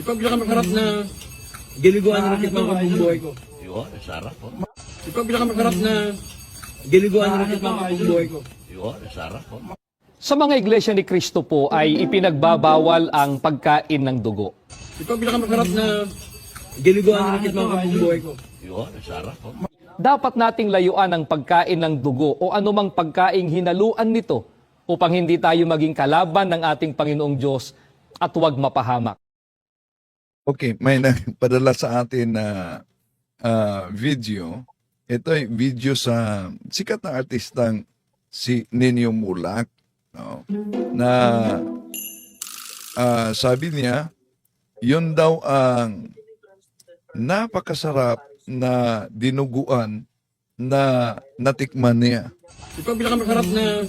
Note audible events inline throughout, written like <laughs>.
Ito ang pinakamasarap na giniguan ng rakit mga buhay ko. Yun, sarap po. Ito ang pinakamasarap na giniguan ng rakit mga buhay ko. Yun, sarap po. Sa mga iglesia ni Kristo po ay ipinagbabawal ang pagkain ng dugo. Ito ang pinakamasarap na giniguan ng rakit mga buhay ko. Yun, sarap po. Dapat nating layuan ang pagkain ng dugo o anumang pagkaing hinaluan nito upang hindi tayo maging kalaban ng ating Panginoong Diyos at huwag mapahamak. Okay, may nagpadala <laughs> sa atin na ah, video. Ito ay video sa sikat na artistang si Ninyo Mulak. No? Na ah, sabi niya, yun daw ang napakasarap na dinuguan na natikman niya. Ito ang pinakamasarap na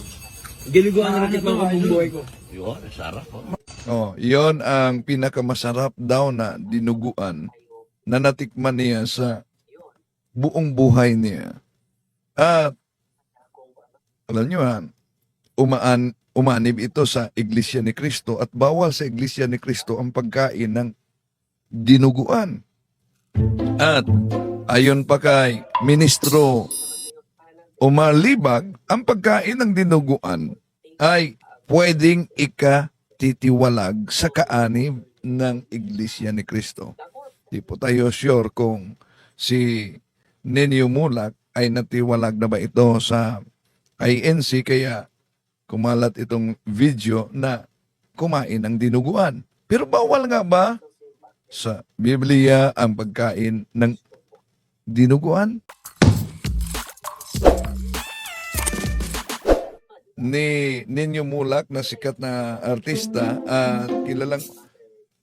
giniguan ng rakit mga buhay ko. Yun, sarap po. Oh, yon ang pinakamasarap daw na dinuguan na natikman niya sa buong buhay niya. At alam niyo ha, umaan, umanib ito sa Iglesia ni Kristo at bawal sa Iglesia ni Kristo ang pagkain ng dinuguan. At ayon pa kay Ministro Umalibag, ang pagkain ng dinuguan ay pwedeng ikatitiwalag sa kaanib ng Iglesia ni Kristo. Di po tayo sure kung si Nenyo Mulak ay natiwalag na ba ito sa INC kaya kumalat itong video na kumain ng dinuguan. Pero bawal nga ba sa Biblia ang pagkain ng dinuguan? Ni Ninyo Mulak na sikat na artista at kilalang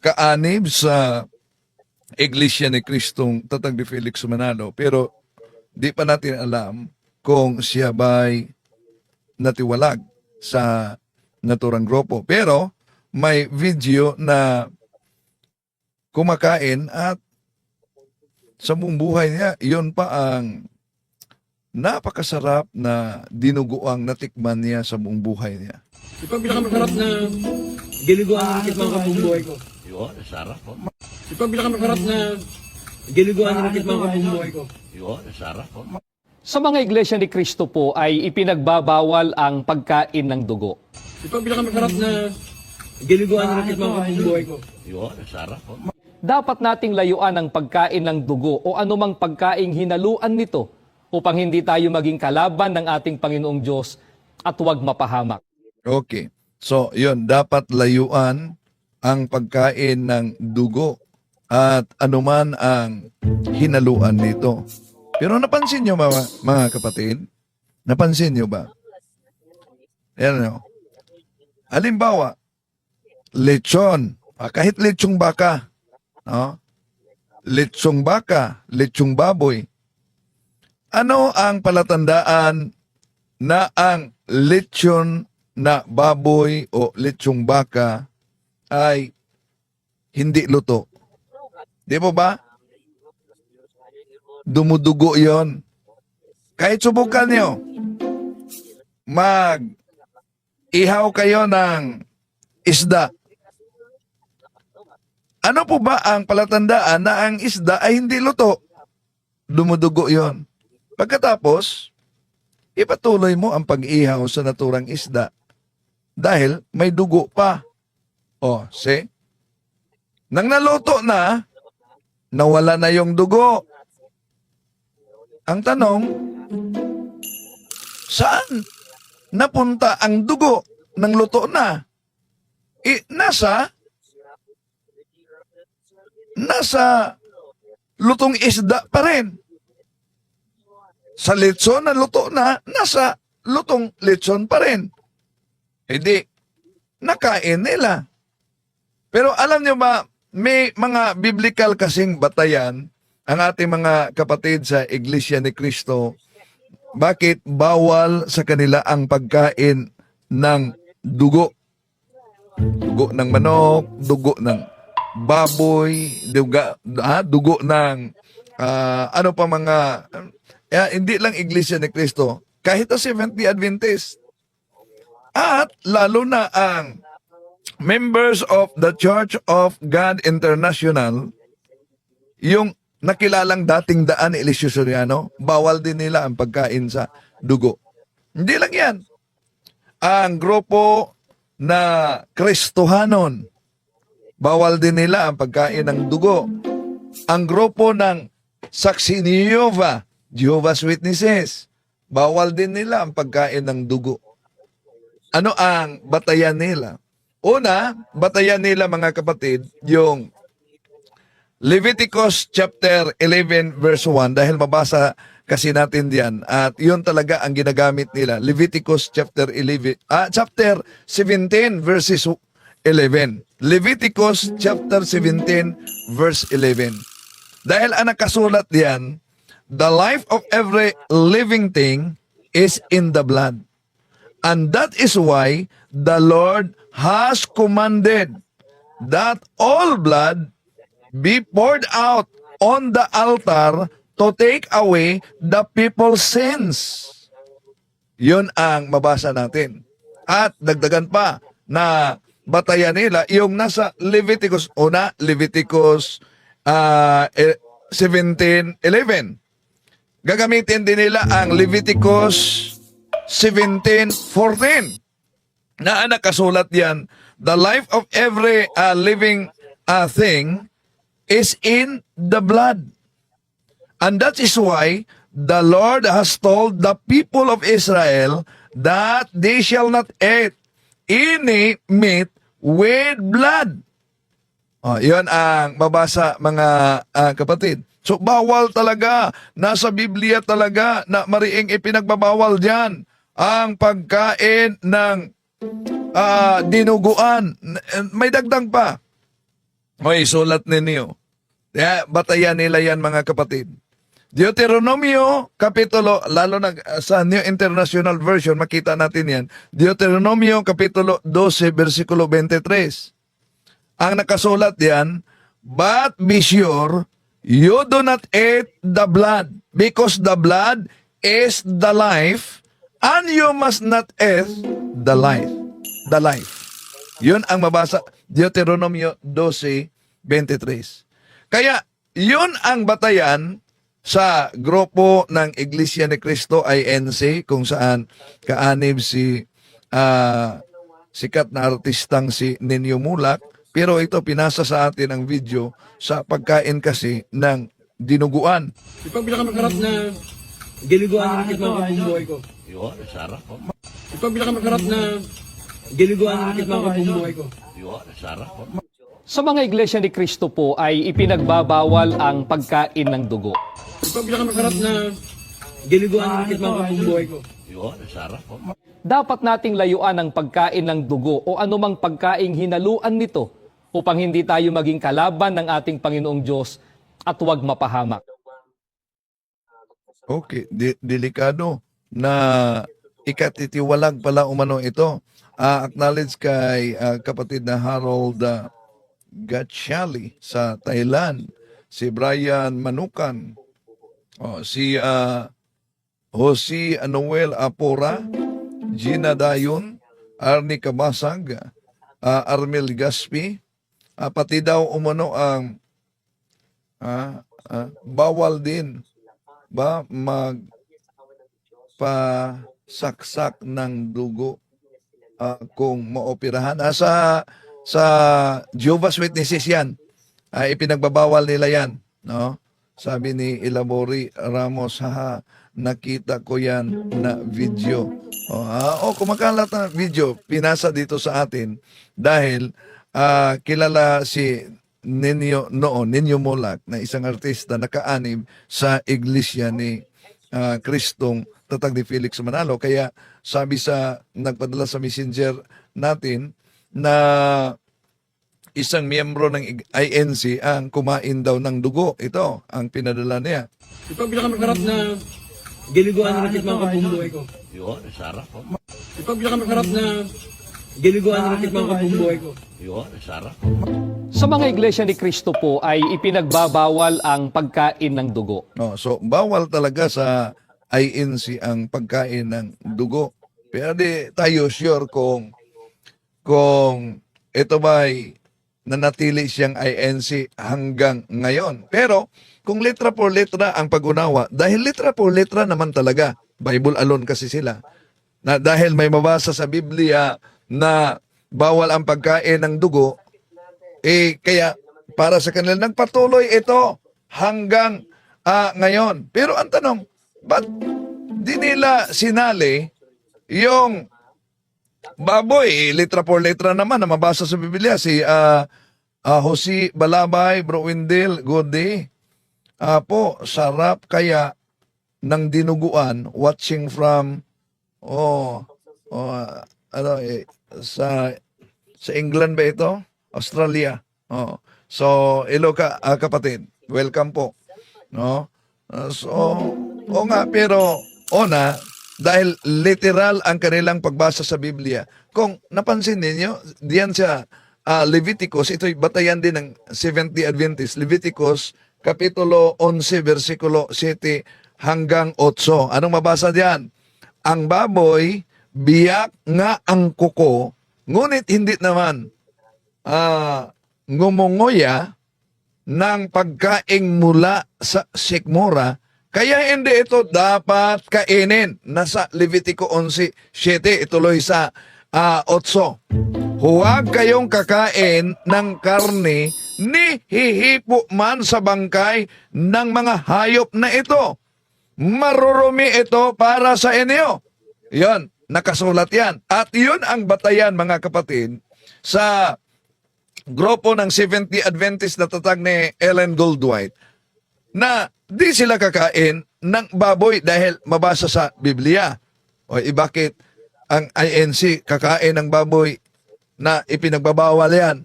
kaanib sa Iglesia ni Kristong Tatang de Felix Manalo pero di pa natin alam kung siya ba'y natiwalag sa naturang grupo. Pero may video na kumakain at sa buong buhay niya, iyon pa ang napakasarap na dinuguang natikman niya sa buong buhay niya. Ito ang pinakamasarap na giniguan ng rakit mga buhay ko. Yun, sarap po. Ito ang pinakamasarap na giniguan ng rakit mga buhay ko. Yun, sarap po. Sa mga iglesia ni Kristo po ay ipinagbabawal ang pagkain ng dugo. Ito ang pinakamasarap na giniguan ng rakit mga buhay ko. Yun, sarap po. Dapat nating layuan ang pagkain ng dugo o anumang pagkaing hinaluan nito upang hindi tayo maging kalaban ng ating Panginoong Diyos at huwag mapahamak. Okay. So, yun, dapat layuan ang pagkain ng dugo at anuman ang hinaluan nito. Pero napansin nyo mga, mga kapatid? Napansin nyo ba? Yan o. Halimbawa, lechon. Ah, kahit lechong baka. No? Lechong baka, lechong baboy. Ano ang palatandaan na ang lechon na baboy o lechong baka ay hindi luto. Di po ba? Dumudugo yon. Kahit subukan nyo, mag ihaw kayo ng isda. Ano po ba ang palatandaan na ang isda ay hindi luto? Dumudugo yon. Pagkatapos, ipatuloy mo ang pag-ihaw sa naturang isda dahil may dugo pa. O, see? Nang naluto na, nawala na yung dugo. Ang tanong, saan napunta ang dugo ng luto na? I, nasa, nasa lutong isda pa rin sa lechon na luto na, nasa lutong lechon pa rin. Hindi, nakain nila. Pero alam nyo ba, may mga biblical kasing batayan ang ating mga kapatid sa Iglesia ni Kristo. Bakit bawal sa kanila ang pagkain ng dugo? Dugo ng manok, dugo ng baboy, duga, ha, dugo ng ah, ano pa mga eh, hindi lang Iglesia ni Cristo, kahit ang Seventh-day Adventist. At lalo na ang members of the Church of God International, yung nakilalang dating daan ni Eliseo Soriano, bawal din nila ang pagkain sa dugo. Hindi lang yan. Ang grupo na Kristohanon, bawal din nila ang pagkain ng dugo. Ang grupo ng Saksi ni Jehovah, Jehovah's Witnesses, bawal din nila ang pagkain ng dugo. Ano ang batayan nila? Una, batayan nila mga kapatid, yung Leviticus chapter 11 verse 1 dahil mabasa kasi natin diyan at yun talaga ang ginagamit nila. Leviticus chapter 11 ah chapter 17 verses 11. Leviticus chapter 17 verse 11. Dahil ang nakasulat diyan, the life of every living thing is in the blood. And that is why the Lord has commanded that all blood be poured out on the altar to take away the people's sins. Yun ang mabasa natin. At dagdagan pa na batayan nila yung nasa Leviticus, una, Leviticus uh, 17.11. Gagamitin din nila ang Leviticus 17.14 na nakasulat yan, the life of every uh, living uh, thing is in the blood. And that is why the Lord has told the people of Israel that they shall not eat any meat with blood. Oh, yun ang mabasa mga ah, kapatid. So bawal talaga, nasa Biblia talaga na mariing ipinagbabawal diyan ang pagkain ng ah, dinuguan. May dagdag pa. May sulat ninyo. Kaya batayan nila yan mga kapatid. Deuteronomio Kapitulo, lalo na uh, sa New International Version, makita natin yan. Deuteronomio Kapitulo 12, versikulo 23. Ang nakasulat diyan, But be sure, you do not eat the blood, because the blood is the life, and you must not eat the life. The life. Yun ang mabasa, Deuteronomio 12, 23. Kaya, yun ang batayan sa grupo ng Iglesia ni Cristo INC kung saan kaanib si ah, sikat na artistang si Ninyo Mulak pero ito pinasa sa atin ang video sa pagkain kasi ng dinuguan. Ito ang pinakamasarap na giniguan na nakit mga buhay ko. Yun, sarap po. Ito ang pinakamasarap na giniguan na nakit mga buhay ko. Yun, sarap po. Sa mga iglesia ni Kristo po ay ipinagbabawal ang pagkain ng dugo. Ito ang pinakamasarap na giniguan na nakit mga buhay ko. Yun, sarap po. Dapat nating layuan ang pagkain ng dugo o anumang pagkaing hinaluan nito upang hindi tayo maging kalaban ng ating Panginoong Diyos at huwag mapahamak. Okay, di- delikado na ikatitiwalag pala umano ito. Ah, acknowledge kay ah, kapatid na Harold uh, Gatchali sa Thailand, si Brian Manukan, oh, si ah, Jose Anuel Apora, Gina Dayon, Arnie Kabasag, ah, Armel Gaspi, ah, pati daw umano ang ah, ah, bawal din ba mag pasaksak ng dugo ah, kung maoperahan. Ah, sa sa Jehovah's Witnesses yan. Ah, ipinagbabawal nila yan. No? Sabi ni Ilabori Ramos, haha, nakita ko yan na video. Oh, ah, oh, kumakalat na video, pinasa dito sa atin dahil ah, kilala si Ninyo noon, Ninyo Molak, na isang artista nakaanib sa iglesia ni ah, Kristong Tatag ni Felix Manalo. Kaya sabi sa nagpadala sa messenger natin na isang miyembro ng INC ang kumain daw ng dugo. Ito ang pinadala niya. Ito ang pinakamasarap na giniguan na nakit mga buhay ko. Yun, sarap po. Ito ang pinakamasarap na giniguan na nakit mga buhay ko. Yun, sarap. Sa mga iglesia ni Kristo po ay ipinagbabawal ang pagkain ng dugo. No, so bawal talaga sa INC ang pagkain ng dugo. Pero di tayo sure kung kung ito ba'y nanatili siyang INC hanggang ngayon. Pero kung letra por letra ang pag-unawa, dahil letra por letra naman talaga, Bible alone kasi sila, na dahil may mabasa sa Biblia na bawal ang pagkain ng dugo, eh kaya para sa kanila nagpatuloy ito hanggang ah, ngayon. Pero ang tanong, ba't di nila sinali yung baboy, eh, letra por letra naman na mabasa sa Biblia si ah ah, Jose Balabay, Bro Windel, good day. Ah, po, sarap kaya ng dinuguan watching from oh, oh ano eh, sa sa England ba ito? Australia. Oh. So, hello ka ah, kapatid. Welcome po. No? Ah, so, o nga pero ona dahil literal ang kanilang pagbasa sa Biblia. Kung napansin ninyo, diyan sa ah, Leviticus, ito'y batayan din ng 70 Adventist. Leviticus, Kapitulo 11, versikulo 7 hanggang 8. Anong mabasa diyan? Ang baboy, biyak nga ang kuko, ngunit hindi naman ah, ngumungoya ng pagkaing mula sa sikmura, kaya hindi ito dapat kainin. Nasa Levitico 11.7, ituloy sa ah, 8. Huwag kayong kakain ng karne ni hihipo man sa bangkay ng mga hayop na ito. Marurumi ito para sa inyo. Yan, nakasulat yan. At yun ang batayan mga kapatid sa grupo ng 70 Adventist na tatag ni Ellen Goldwhite na di sila kakain ng baboy dahil mabasa sa Biblia. O eh, bakit ang INC kakain ng baboy na ipinagbabawal yan?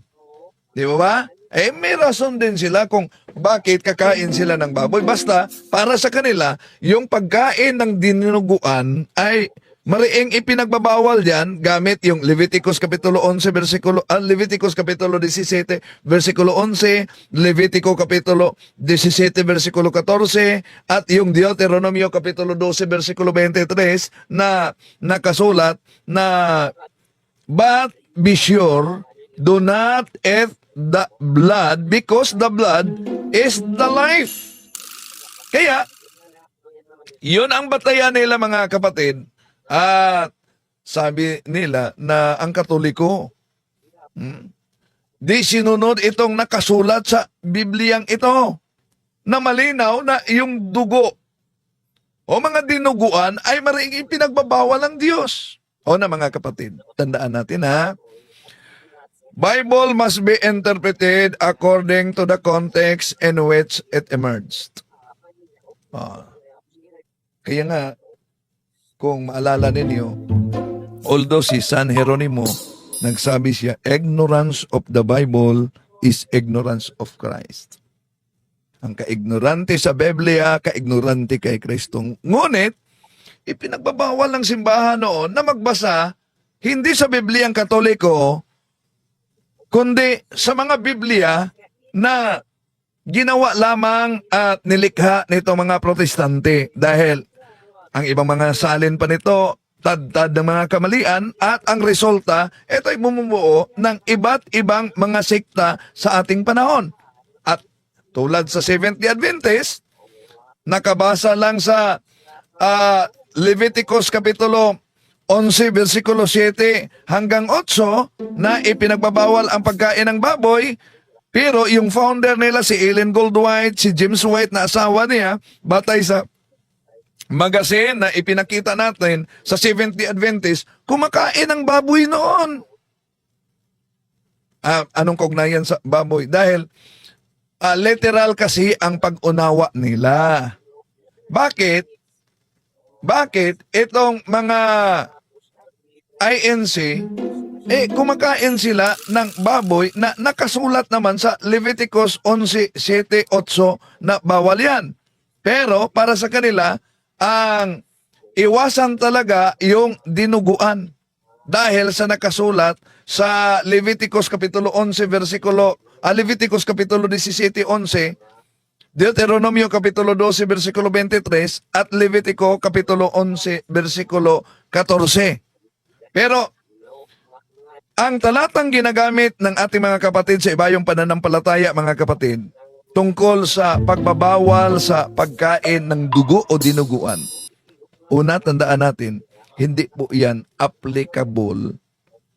Di ba ba? Eh, may rason din sila kung bakit kakain sila ng baboy. Basta, para sa kanila, yung pagkain ng dinuguan ay mariing ipinagbabawal yan gamit yung Leviticus Kapitulo 11, versikulo, ah, Leviticus Kapitulo 17, versikulo 11, Levitico Kapitulo 17, versikulo 14, at yung Deuteronomio Kapitulo 12, versikulo 23 na nakasulat na But be sure, do not eat the blood because the blood is the life. Kaya, yun ang batayan nila mga kapatid. At sabi nila na ang katoliko, hmm, di sinunod itong nakasulat sa Bibliang ito na malinaw na yung dugo o mga dinuguan ay maring ipinagbabawal ng Diyos. O na mga kapatid, tandaan natin ha. Bible must be interpreted according to the context in which it emerged. Ah. Kaya nga, kung maalala ninyo, although si San Jeronimo, nagsabi siya, ignorance of the Bible is ignorance of Christ. Ang kaignorante sa Biblia, kaignorante kay Kristo. Ngunit, ipinagbabawal ng simbahan noon na magbasa hindi sa Biblia ang Katoliko, kundi sa mga Biblia na ginawa lamang at nilikha nito mga protestante dahil ang ibang mga salin pa nito tad-tad ng mga kamalian at ang resulta, ito ay bumubuo ng iba't ibang mga sekta sa ating panahon. At tulad sa 70 Adventist, nakabasa lang sa ah, Leviticus Kapitulo 11, versikulo 7 hanggang 8 na ipinagbabawal ang pagkain ng baboy, pero yung founder nila si Ellen Goldwhite, si James White na asawa niya, batay sa magazine na ipinakita natin sa 70 Adventist, kumakain ng baboy noon. Ah, anong kognayan sa baboy? Dahil ah, literal kasi ang pag-unawa nila. Bakit? Bakit itong mga INC, eh, kumakain sila ng baboy na nakasulat naman sa Leviticus 11, 7, 8 na bawal yan. Pero para sa kanila, ang iwasan talaga yung dinuguan. Dahil sa nakasulat sa Leviticus Kapitulo 11, versikulo, ah, Leviticus Kapitulo 17, 11, Deuteronomio Kapitulo 12, versikulo 23, at Levitico Kapitulo 11, versikulo 14. Pero, Ang talatang ginagamit ng ating mga kapatid sa ibayong pananampalataya, mga kapatid, tungkol sa pagbabawal sa pagkain ng dugo o dinuguan. Una, tandaan natin, hindi po yan applicable.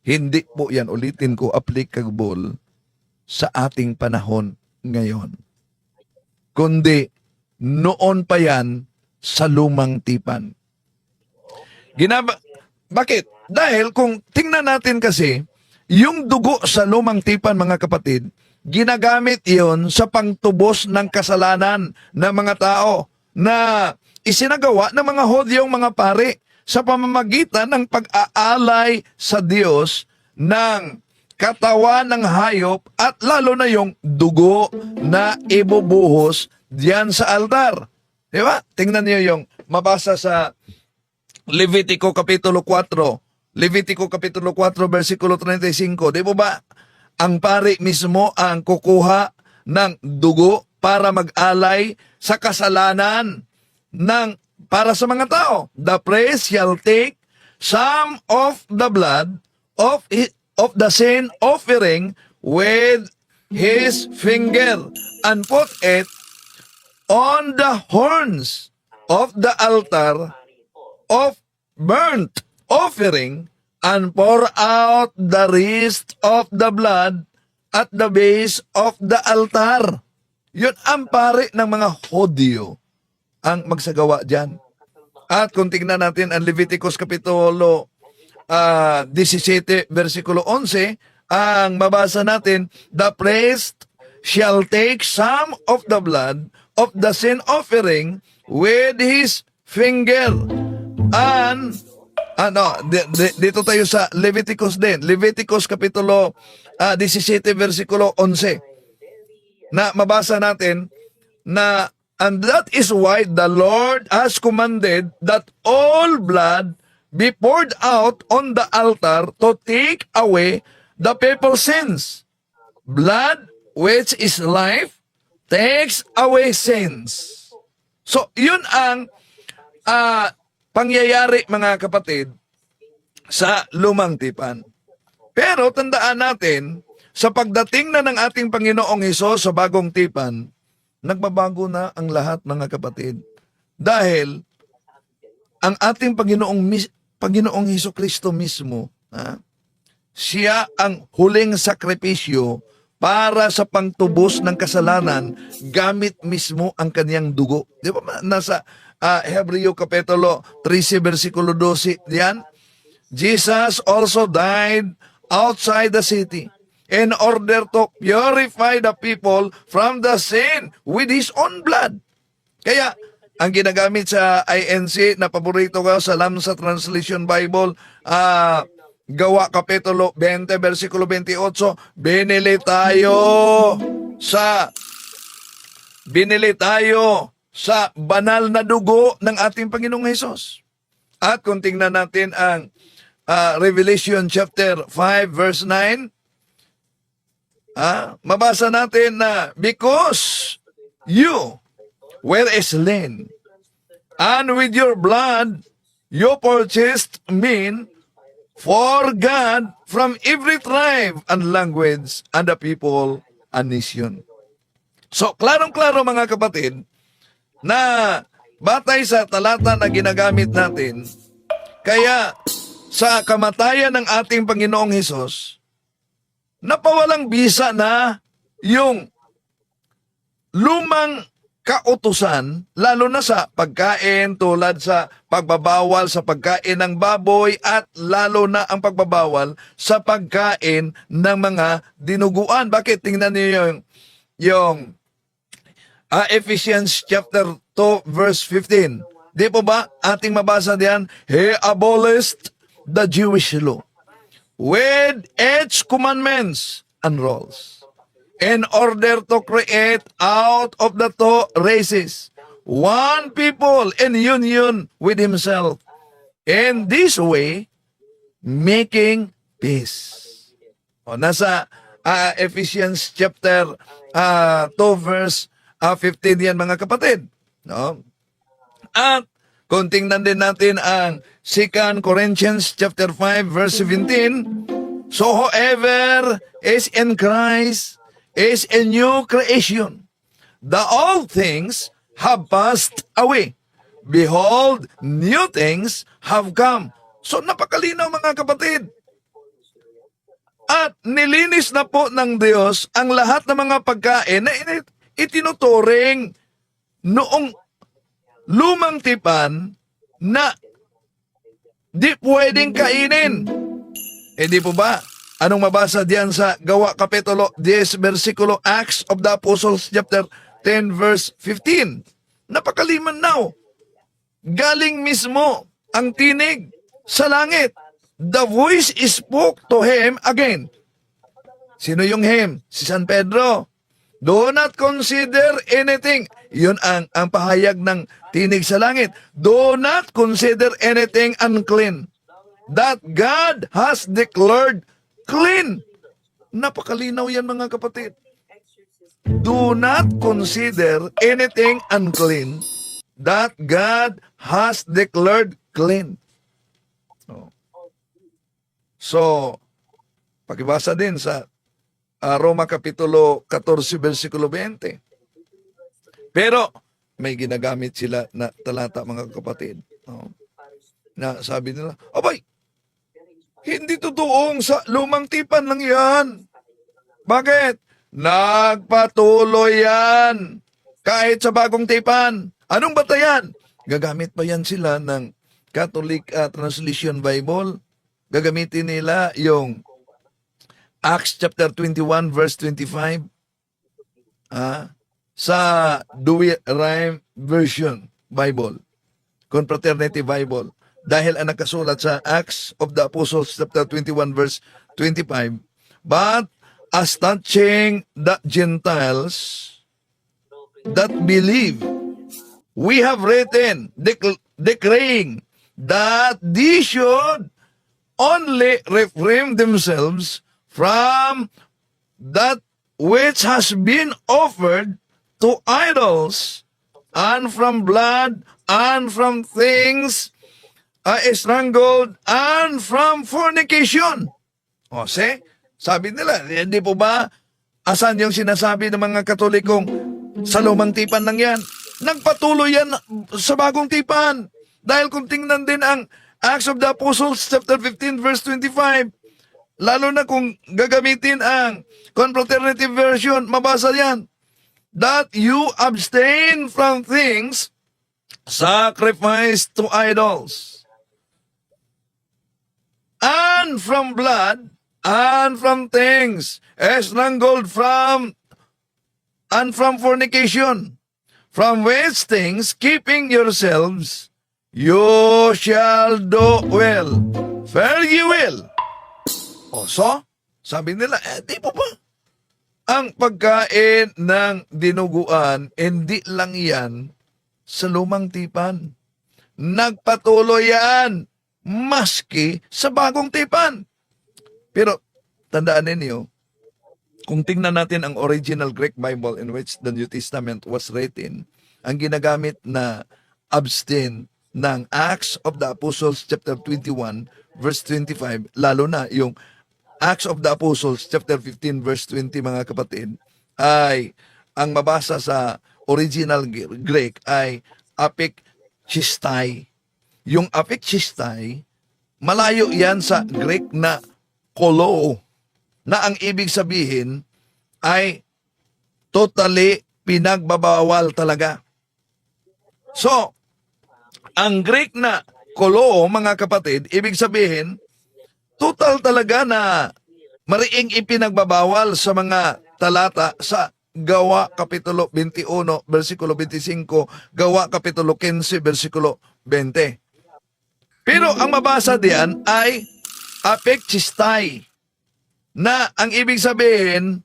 Hindi po yan, ulitin ko, applicable sa ating panahon ngayon. Kundi, noon pa yan sa lumang tipan. Ginaba Bakit? Dahil kung tingnan natin kasi, yung dugo sa lumang tipan mga kapatid, ginagamit iyon sa pangtubos ng kasalanan ng mga tao na isinagawa ng mga hodyong mga pari sa pamamagitan ng pag-aalay sa Diyos ng katawan ng hayop at lalo na yung dugo na ibubuhos diyan sa altar. Di ba? Tingnan niyo yung mabasa sa Levitico Kapitulo 4. Levitico Kapitulo 4 versikulo 35. Di po ba? Ang pari mismo ang kukuha ng dugo para mag-alay sa kasalanan ng para sa mga tao. The priest shall take some of the blood of of the sin offering with his finger and put it on the horns of the altar of burnt offering and pour out the rest of the blood at the base of the altar. Yun ang pare ng mga hodyo ang magsagawa dyan. At kung tingnan natin ang Leviticus Kapitulo ah, 17, versikulo 11, ang mabasa natin, The priest shall take some of the blood of the sin offering with his finger and ano, di- di- dito tayo sa Leviticus din. Leviticus Kapitulo ah, 17, versikulo 11 na mabasa natin na and that is why the Lord has commanded that all blood be poured out on the altar to take away the people's sins. Blood, which is life, takes away sins. So, yun ang ah, pangyayari mga kapatid sa lumang tipan. Pero tandaan natin, sa pagdating na ng ating Panginoong Hesus sa bagong tipan, nagbabago na ang lahat mga kapatid. Dahil ang ating Panginoong, Panginoong Heso Kristo mismo, ha, siya ang huling sakripisyo para sa pangtubos ng kasalanan gamit mismo ang kanyang dugo. Di ba nasa ah, Hebreo Kapitulo 13 versikulo 12 diyan? Jesus also died outside the city in order to purify the people from the sin with his own blood. Kaya, ang ginagamit sa INC na paborito ko sa Lamsa Translation Bible, ah, Gawa Kapitulo 20, versikulo 28, binili tayo sa binili tayo sa banal na dugo ng ating Panginoong Hesus. At kung tingnan natin ang ah, Revelation chapter 5 verse 9, ah, mabasa natin na because you were slain and with your blood you purchased me for God from every tribe and language and the people and nation. So, klarong-klaro mga kapatid, na batay sa talata na ginagamit natin, kaya sa kamatayan ng ating Panginoong Hesus, napawalang bisa na yung lumang kautusan, lalo na sa pagkain tulad sa pagbabawal sa pagkain ng baboy at lalo na ang pagbabawal sa pagkain ng mga dinuguan. Bakit? Tingnan niyo yung, yung ah, Ephesians chapter 2 verse 15. Di po ba ating mabasa diyan? He abolished the Jewish law with its commandments and rules in order to create out of the two races one people in union with himself. In this way, making peace. O, nasa ah, Ephesians chapter ah, 2 verse ah, 15 yan mga kapatid. No? At kung tingnan din natin ang 2 Corinthians chapter 5 verse 17, So whoever is in Christ is a new creation. The old things have passed away. Behold, new things have come. So napakalinaw mga kapatid. At nilinis na po ng Diyos ang lahat ng mga pagkain na itinuturing noong lumang tipan na di pwedeng kainin. Eh di po ba? Anong mabasa diyan sa Gawa Kapitulo 10 versikulo Acts of the Apostles chapter 10 verse 15? Napakaliman now. Galing mismo ang tinig sa langit. The voice spoke to him again. Sino yung him? Si San Pedro. Do not consider anything. Yun ang, ang pahayag ng tinig sa langit. Do not consider anything unclean that God has declared clean. Napakalinaw yan mga kapatid. Do not consider anything unclean that God has declared clean. Oh. So, pakibasa din sa ah, Roma Kapitulo 14, versikulo 20. Pero, may ginagamit sila na talata mga kapatid. Oh. Na sabi nila, abay, hindi totoong sa lumang tipan lang yan. Bakit? Nagpatuloy yan. Kahit sa bagong tipan. Anong batayan? Gagamit pa yan sila ng Catholic ah, Translation Bible. Gagamitin nila yung Acts chapter 21 verse 25. Ah, sa Dewey Rhyme Version Bible. Confraternity Bible. Dahil ang nakasulat sa Acts of the Apostles chapter 21 verse 25. But as touching the Gentiles that believe, we have written dec- declaring that they should only refrain themselves from that which has been offered to idols and from blood and from things uh, strangled and from fornication. O, see? Sabi nila, hindi po ba asan yung sinasabi ng mga katolikong sa lumang tipan lang yan? Nagpatuloy yan sa bagong tipan. Dahil kung tingnan din ang Acts of the Apostles chapter 15 verse 25, lalo na kung gagamitin ang confraternity version, mabasa yan. That you abstain from things sacrificed to idols. And from blood and from things. Strangled from and from fornication. From which things keeping yourselves you shall do well. Fare ye well o so sabi nila eh di po ba ang pagkain ng dinuguan hindi lang yan sa lumang tipan nagpatuloy yan maski sa bagong tipan. Pero tandaan ninyo, kung tingnan natin ang original Greek Bible in which the New Testament was written, ang ginagamit na abstain ng Acts of the Apostles chapter 21 verse 25, lalo na yung Acts of the Apostles chapter 15 verse 20 mga kapatid, ay ang mabasa sa original Greek ay apik chistai. Yung apik chistai, malayo yan sa Greek na kolo, na ang ibig sabihin ay totally pinagbabawal talaga. So, ang Greek na kolo, mga kapatid, ibig sabihin, total talaga na mariing ipinagbabawal sa mga talata sa Gawa Kapitulo 21, versikulo 25, Gawa Kapitulo 15, versikulo 20. Pero ang mabasa diyan ay apekchistay na ang ibig sabihin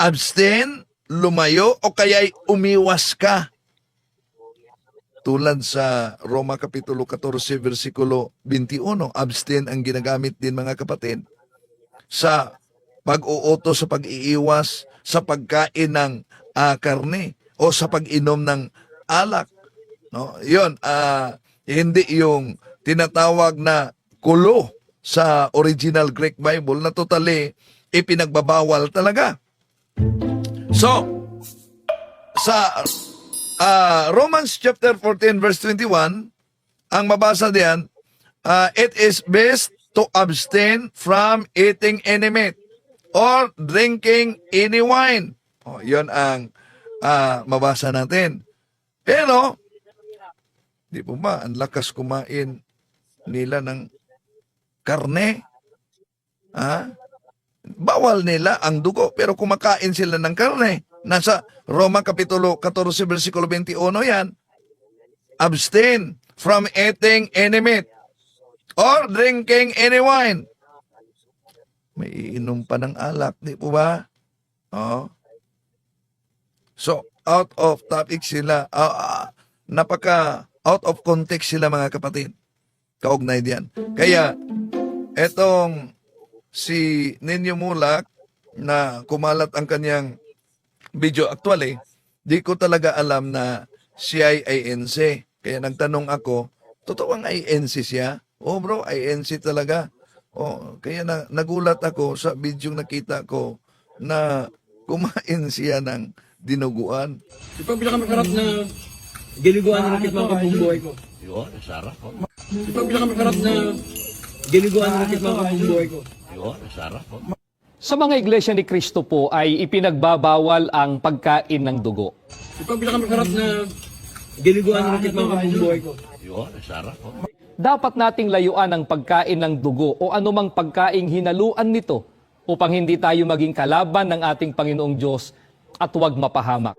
abstain, lumayo o kaya'y umiwas ka. Tulad sa Roma Kapitulo 14, versikulo 21, abstain ang ginagamit din mga kapatid sa pag-uuto sa pag-iiwas sa pagkain ng ah, karne o sa pag-inom ng alak. No? 'Yon, ah, hindi yung tinatawag na kulo sa original Greek Bible na totally ipinagbabawal talaga. So, sa ah, Romans chapter 14 verse 21, ang mabasa diyan, ah, it is best to abstain from eating any meat or drinking any wine. Oh, 'yon ang ah, mabasa natin. Pero di po ba ang lakas kumain nila ng karne? Ha? Bawal nila ang dugo pero kumakain sila ng karne. Nasa Roma Kapitulo 14 versikulo 21 yan. Abstain from eating any meat or drinking any wine. May iinom pa ng alak, di po ba? Oo. So, out of topic sila. ah, napaka out of context sila mga kapatid. Kaugnay diyan. Kaya, etong si Ninyo Mulak na kumalat ang kanyang video actually, di ko talaga alam na siya ay INC. Kaya nagtanong ako, totoo ang INC siya? Oh bro, INC talaga. Oh, kaya na, nagulat ako sa video nakita ko na kumain siya ng dinuguan. Ito ang pinakamasarap na giniguan ng kitmang ko buong buhay ko. Yun, sarap po. Ito ang pinakamasarap na giniguan ng kitmang ko buong buhay ko. Yun, sarap po. Sa mga iglesia ni Kristo po ay ipinagbabawal ang pagkain ng dugo. Ito ang pinakamasarap na giniguan ng kitmang ko buong buhay ko. Yun, sarap po. Dapat nating layuan ang pagkain ng dugo o anumang pagkaing hinaluan nito upang hindi tayo maging kalaban ng ating Panginoong Diyos at huwag mapahamak.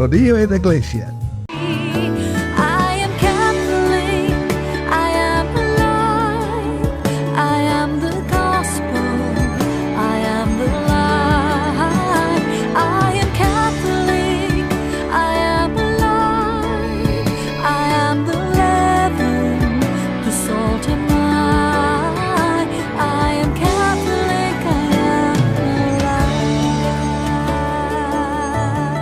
Rodillo et Iglesia.